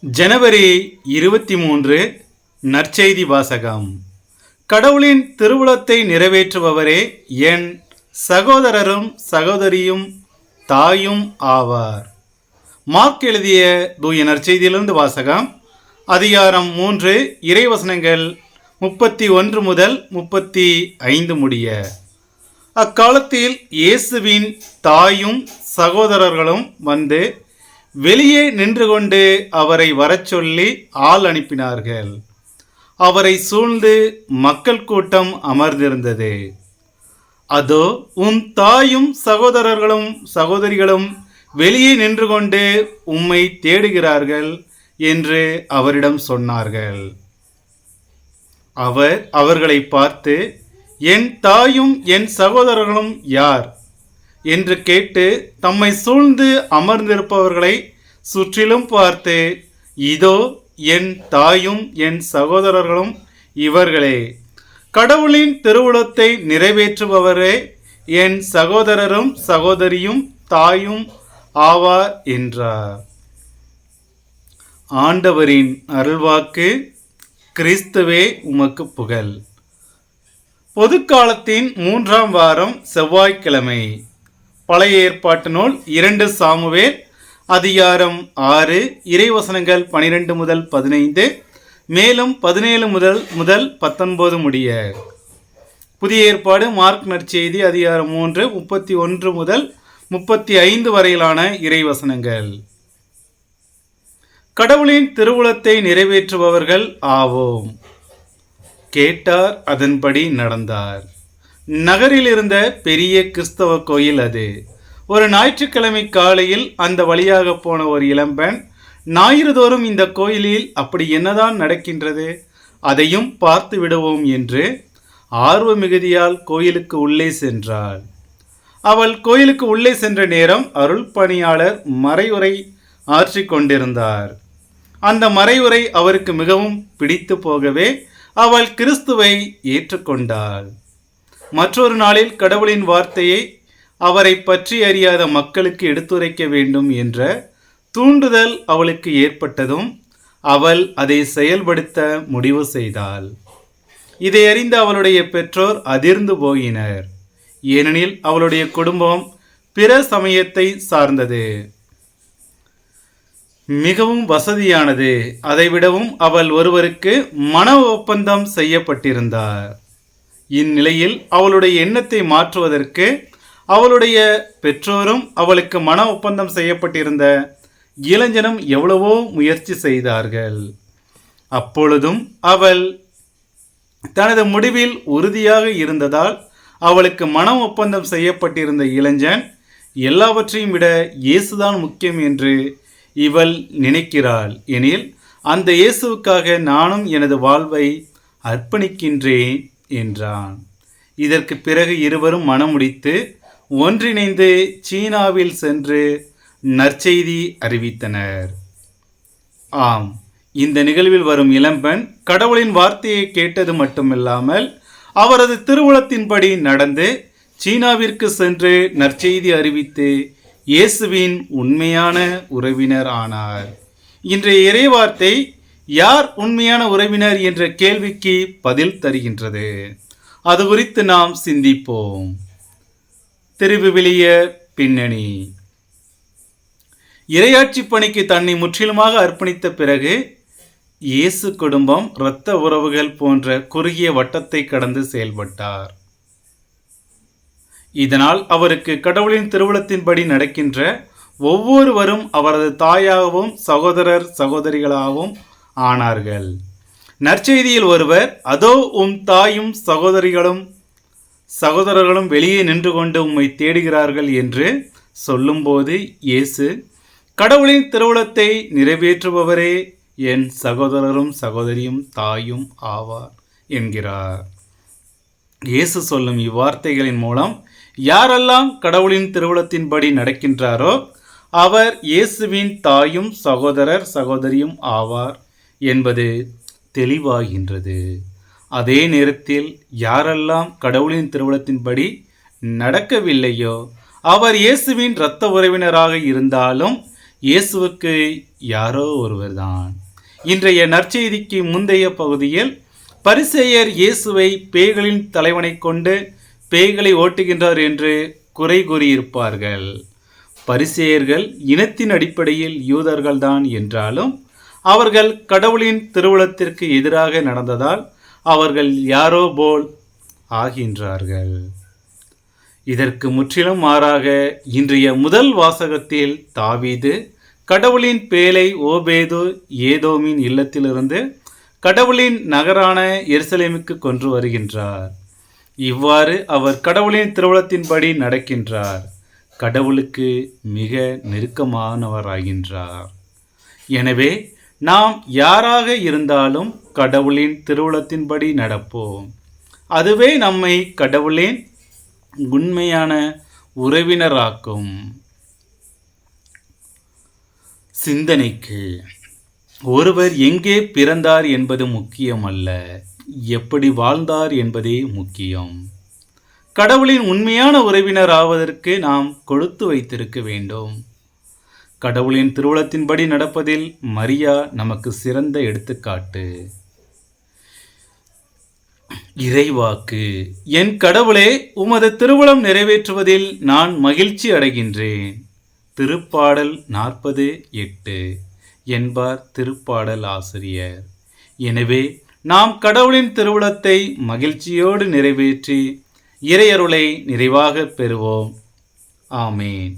ஜனவரி இருபத்தி மூன்று நற்செய்தி வாசகம். கடவுளின் திருவுளத்தை நிறைவேற்றுபவரே என் சகோதரரும் சகோதரியும் தாயும் ஆவார். மார்க் எழுதிய தூய நற்செய்தியிலிருந்து வாசகம். அதிகாரம் மூன்று இறைவசனங்கள் முப்பத்தி ஒன்று முதல் முப்பத்தி ஐந்து முடிய. அக்காலத்தில் இயேசுவின் தாயும் சகோதரர்களும் வந்து வெளியே நின்று கொண்டு அவரை வரச் சொல்லி ஆள் அனுப்பினார்கள். அவரை சூழ்ந்து மக்கள் கூட்டம் அமர்ந்திருந்தது. அதோ உம் தாயும் சகோதரர்களும் சகோதரிகளும் வெளியே நின்று கொண்டு உம்மை தேடுகிறார்கள் என்று அவரிடம் சொன்னார்கள். அவர் அவர்களை பார்த்து என் தாயும் என் சகோதரர்களும் யார்? என்று கேட்டு தம்மை சூழ்ந்து அமர்ந்திருப்பவர்களை சுற்றிலும் பார்த்து இதோ என் தாயும் என் சகோதரர்களும் இவர்களே. கடவுளின் திருவுளத்தை நிறைவேற்றுபவரே என் சகோதரரும் சகோதரியும் தாயும் ஆவார் என்றார். ஆண்டவரின் அருள்வாக்கு கிறிஸ்துவே உமக்கு புகழ். பொதுக்காலத்தின் மூன்றாம் வாரம் செவ்வாய்க்கிழமை. பழைய ஏற்பாட்டு நூல் இரண்டு சாமுவேல் அதிகாரம் ஆறு இறைவசனங்கள் பனிரெண்டு முதல் பதினைந்து மேலும் பதினேழு முதல் முதல் பத்தொன்பது முடிய. புதிய ஏற்பாடு மார்க் நற்செய்தி அதிகாரம் மூன்று முப்பத்தி ஒன்று முதல் முப்பத்தி ஐந்து வரையிலான இறைவசனங்கள். கடவுளின் திருவுளத்தை நிறைவேற்றுபவர்கள் ஆவோம். கேட்டார் அதன்படி நடந்தார். நகரில் இருந்த பெரிய கிறிஸ்தவ கோயில் அது. ஒரு ஞாயிற்றுக்கிழமை காலையில் அந்த வழியாக போன ஒரு இளம்பெண் ஞாயிறுதோறும் இந்த கோயிலில் அப்படி என்னதான் நடக்கின்றது அதையும் பார்த்து விடுவோம் என்று ஆர்வ மிகுதியால் கோயிலுக்கு உள்ளே சென்றாள். அவள் கோயிலுக்கு உள்ளே சென்ற நேரம் அருள் பணியாளர் மறையுரை ஆற்றி கொண்டிருந்தார். அந்த மறையுரை அவருக்கு மிகவும் பிடித்து போகவே அவள் கிறிஸ்துவை ஏற்றுக்கொண்டாள். மற்றொரு நாளில் கடவுளின் வார்த்தையை அவரை பற்றி அறியாத மக்களுக்கு எடுத்துரைக்க வேண்டும் என்ற தூண்டுதல் அவளுக்கு ஏற்பட்டதும் அவள் அதை செயல்படுத்த முடிவு செய்தாள். இதை அறிந்த அவளுடைய பெற்றோர் அதிர்ந்து போயினர். ஏனெனில் அவளுடைய குடும்பம் பிற சமயத்தை சார்ந்தது. மிகவும் வசதியானது. அதைவிடவும் அவள் ஒருவருக்கு மன ஒப்பந்தம் செய்யப்பட்டிருந்தார். இந்நிலையில் அவளுடைய எண்ணத்தை மாற்றுவதற்கு அவளுடைய பெற்றோரும் அவளுக்கு மன ஒப்பந்தம் செய்யப்பட்டிருந்த இளைஞனும் எவ்வளவோ முயற்சி செய்தார்கள். அப்பொழுதும் அவள் தனது முடிவில் உறுதியாக இருந்ததால் அவளுக்கு மன ஒப்பந்தம் செய்யப்பட்டிருந்த இளைஞன் எல்லாவற்றையும் விட இயேசுதான் முக்கியம் என்று இவள் நினைக்கிறாள். எனில் அந்த இயேசுவுக்காக நானும் எனது வாழ்வை அர்ப்பணிக்கின்றேன். என்றான். இதற்கு பிறகு இருவரும் மனமுடித்து ஒன்றிணைந்து சீனாவில் சென்று நற்செய்தி அறிவித்தனர். ஆம் இந்த நிகழ்வில் வரும் இளம்பெண் கடவுளின் வார்த்தையை கேட்டது மட்டுமில்லாமல் அவரது திருவுளத்தின்படி நடந்து சீனாவிற்கு சென்று நற்செய்தி அறிவித்து இயேசுவின் உண்மையான உறவினர் ஆனார். இன்றைய இறைவார்த்தை யார் உண்மையான உறவினர் என்ற கேள்விக்கு பதில் தருகின்றது. அது குறித்து நாம் சிந்திப்போம். திருவிவிலிய பின்னணி. இரையாட்சி பணிக்கு தன்னை முற்றிலுமாக அர்ப்பணித்த பிறகு இயேசு குடும்பம் இரத்த உறவுகள் போன்ற குறுகிய வட்டத்தை கடந்து செயல்பட்டார். இதனால் அவருக்கு கடவுளின் திருவுளத்தின்படி நடக்கின்ற ஒவ்வொருவரும் அவரது தாயாகவும் சகோதரர் சகோதரிகளாகவும் ஆனார்கள். நற்செய்தியில் ஒருவர் அதோ உம் தாயும் சகோதரிகளும் சகோதரர்களும் வெளியே நின்று கொண்டு உம்மை தேடுகிறார்கள் என்று சொல்லும்போது இயேசு கடவுளின் திருவுளத்தை நிறைவேற்றுபவரே என் சகோதரரும் சகோதரியும் தாயும் ஆவார் என்கிறார். இயேசு சொல்லும் இவ்வார்த்தைகளின் மூலம் யாரெல்லாம் கடவுளின் திருவுளத்தின்படி நடக்கின்றாரோ அவர் இயேசுவின் தாயும் சகோதரர் சகோதரியும் ஆவார். என்பது தெளிவாகின்றது. அதே நேரத்தில் யாரெல்லாம் கடவுளின் திருவிழத்தின்படி நடக்கவில்லையோ அவர் இயேசுவின் இரத்த உறவினராக இருந்தாலும் இயேசுவுக்கு யாரோ ஒருவர்தான். இன்றைய நற்செய்திக்கு முந்தைய பகுதியில் பரிசேயர் இயேசுவை பேய்களின் தலைவனைக் கொண்டு பேய்களை ஓட்டுகின்றார் என்று குறை கூறியிருப்பார்கள். பரிசேயர்கள் இனத்தின் அடிப்படையில் யூதர்கள்தான் என்றாலும் அவர்கள் கடவுளின் திருவுளத்திற்கு எதிராக நடந்ததால் அவர்கள் யாரோ போல் ஆகின்றார்கள். இதற்கு முற்றிலும் மாறாக இன்றைய முதல் வாசகத்தில் தாவீது கடவுளின் பேலை ஓபேது ஏதோமின் இல்லத்திலிருந்து கடவுளின் நகரான எருசலேமுக்கு கொண்டு வருகின்றார். இவ்வாறு அவர் கடவுளின் திருவுளத்தின்படி நடக்கின்றார். கடவுளுக்கு மிக நெருக்கமானவராகின்றார். எனவே நாம் யாராக இருந்தாலும் கடவுளின் திருவுளத்தின்படி நடப்போம். அதுவே நம்மை கடவுளின் உண்மையான உறவினராக்கும். சிந்தனைக்கு ஒருவர் எங்கே பிறந்தார் என்பது முக்கியமல்ல எப்படி வாழ்ந்தார் என்பதே முக்கியம். கடவுளின் உண்மையான உறவினர் ஆவதற்கு நாம் கொடுத்து வைத்திருக்க வேண்டும். கடவுளின் திருவுளத்தின்படி நடப்பதில் மரியா நமக்கு சிறந்த எடுத்துக்காட்டு. இறைவாக்கு. என் கடவுளே உமது திருவுளம் நிறைவேற்றுவதில் நான் மகிழ்ச்சி அடைகின்றேன். திருப்பாடல் நாற்பது எட்டு. என்பார் திருப்பாடல் ஆசிரியர். எனவே நாம் கடவுளின் திருவுளத்தை மகிழ்ச்சியோடு நிறைவேற்றி இறையருளை நிறைவாக பெறுவோம். ஆமேன்.